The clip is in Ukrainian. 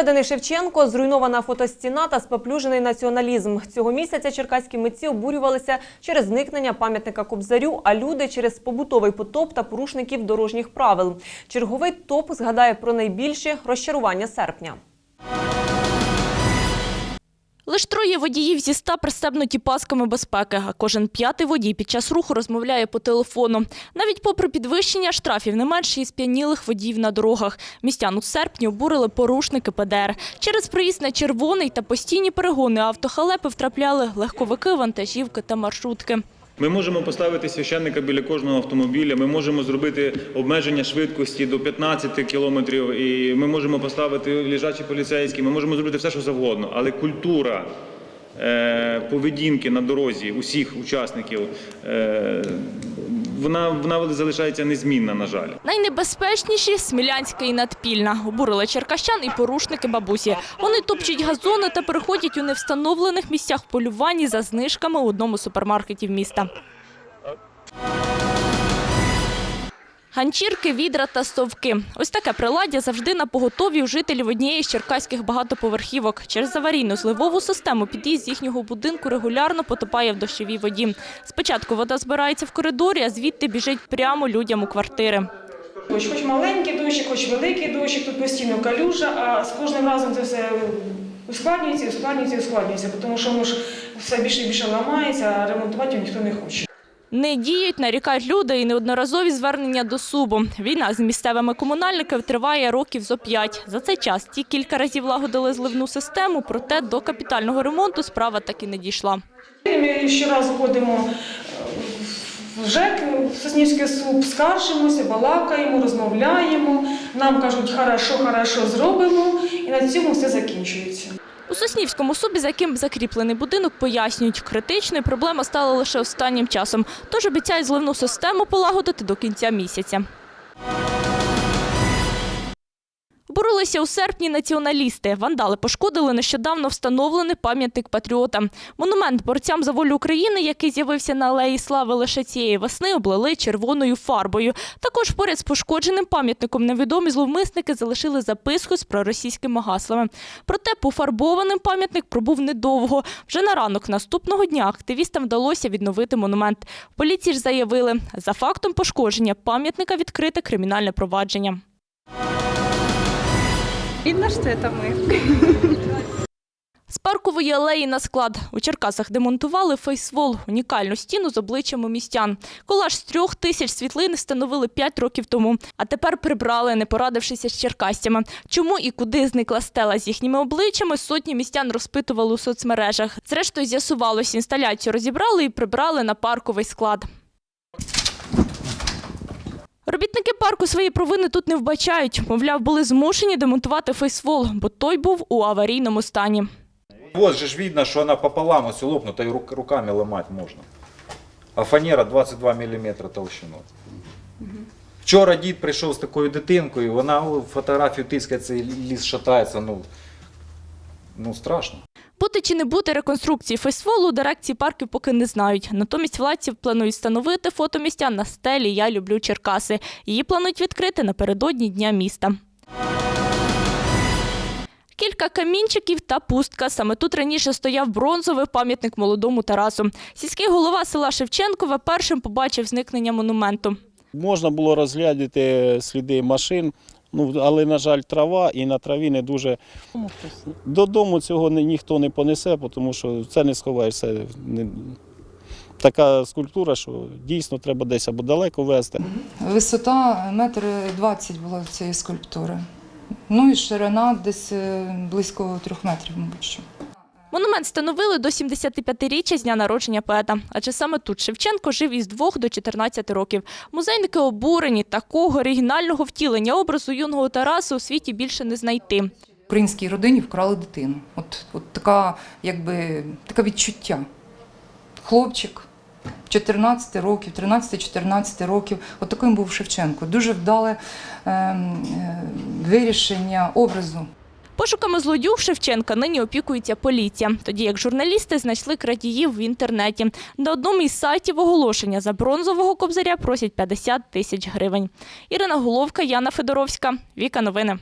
Викрадений Шевченко, зруйнована фотостіна та споплюжений націоналізм. Цього місяця черкаські митці обурювалися через зникнення пам'ятника Кобзарю, а люди через побутовий потоп та порушників дорожніх правил. Черговий топ згадає про найбільші розчарування серпня. Лиш троє водіїв зі ста пристебнуті пасками безпеки, а кожен п'ятий водій під час руху розмовляє по телефону. Навіть попри підвищення штрафів не менше і сп'янілих водіїв на дорогах. Містян у серпні обурили порушники ПДР. Через приїзд на червоний та постійні перегони автохалепи втрапляли легковики, вантажівки та маршрутки. Ми можемо поставити священника біля кожного автомобіля. Ми можемо зробити обмеження швидкості до 15 кілометрів, і ми можемо поставити лежачі поліцейські. Ми можемо зробити все, що завгодно. Але культура е, поведінки на дорозі усіх учасників е, вона, вона залишається незмінна, на жаль. Найнебезпечніші – Смілянська і Надпільна. Обурили черкащан і порушники бабусі. Вони топчуть газони та переходять у невстановлених місцях полювання за знижками у одному з супермаркетів міста. Ганчірки, відра та совки. Ось таке приладдя завжди на поготові у жителів однієї з черкаських багатоповерхівок. Через аварійну зливову систему під'їзд їхнього будинку регулярно потопає в дощовій воді. Спочатку вода збирається в коридорі, а звідти біжить прямо людям у квартири. Хоч, хоч маленький дощик, хоч великий дощик, тут постійно калюжа, а з кожним разом це все ускладнюється, ускладнюється, ускладнюється, тому що воно ж все більше і більше ламається, а ремонтувати ніхто не хоче. Не діють, нарікають люди і неодноразові звернення до субу. Війна з місцевими комунальниками триває років зо п'ять. За цей час ті кілька разів лагодили зливну систему, проте до капітального ремонту справа так і не дійшла. Ми щоразу ходимо в ЖЕК, в Соснівський суд, скаржимося, балакаємо, розмовляємо. Нам кажуть, хорошо, хорошо, зробимо, і на цьому все закінчується. У Соснівському субі, за яким закріплений будинок, пояснюють, критичною проблема стала лише останнім часом. Тож обіцяють зливну систему полагодити до кінця місяця. Боролися у серпні націоналісти. Вандали пошкодили нещодавно встановлений пам'ятник патріота. Монумент борцям за волю України, який з'явився на алеї слави лише цієї весни, облили червоною фарбою. Також поряд з пошкодженим пам'ятником невідомі зловмисники залишили записку з проросійськими гаслами. Проте пофарбованим пам'ятник пробув недовго. Вже на ранок наступного дня активістам вдалося відновити монумент. Поліції ж заявили, за фактом пошкодження пам'ятника відкрите кримінальне провадження. Видно, что это мы. З паркової алеї на склад у Черкасах демонтували фейсвол – унікальну стіну з обличчями містян. Колаж з трьох тисяч світлин встановили п'ять років тому, а тепер прибрали, не порадившися з черкастями. Чому і куди зникла стела з їхніми обличчями, сотні містян розпитували у соцмережах. Зрештою, з'ясувалось, інсталяцію розібрали і прибрали на парковий склад. Робітники парку свої провини тут не вбачають. Мовляв, були змушені демонтувати фейсвол, бо той був у аварійному стані. Вот же ж видно, что она пополам ось лопнута, рук- руками ломать можно. А фанера 22 мм толщиною. Вчора дід прийшов з такою дитинкою, вона фотографію тискає, цей ліс шатається, ну, ну страшно. Бути чи не бути реконструкції фейсволу у дирекції парків поки не знають. Натомість владці планують встановити фото містян на стелі «Я люблю Черкаси». Її планують відкрити напередодні Дня міста. Кілька камінчиків та пустка. Саме тут раніше стояв бронзовий пам'ятник молодому Тарасу. Сільський голова села Шевченкове першим побачив зникнення монументу. Можна було розглядати сліди машин, ну, але, на жаль, трава і на траві не дуже. Додому цього ніхто не понесе, тому що це не сховаєш. Це не... Така скульптура, що дійсно треба десь або далеко везти. Висота метр двадцять була цієї скульптури. Ну і ширина десь е, близько трьох метрів, мабуть. що. Монумент встановили до 75-річчя з дня народження поета. Адже саме тут Шевченко жив із 2 до 14 років. Музейники обурені такого оригінального втілення образу юного Тараса у світі більше не знайти. Українській родині вкрали дитину. От, от така, якби, таке відчуття. Хлопчик 14 років, 13-14 років. От таким був Шевченко. Дуже вдале ем, е, вирішення образу. Пошуками злодюг Шевченка нині опікується поліція, тоді як журналісти знайшли крадіїв в інтернеті. На одному із сайтів оголошення за бронзового кобзаря просять 50 тисяч гривень. Ірина Головка, Яна Федоровська, Віка Новини.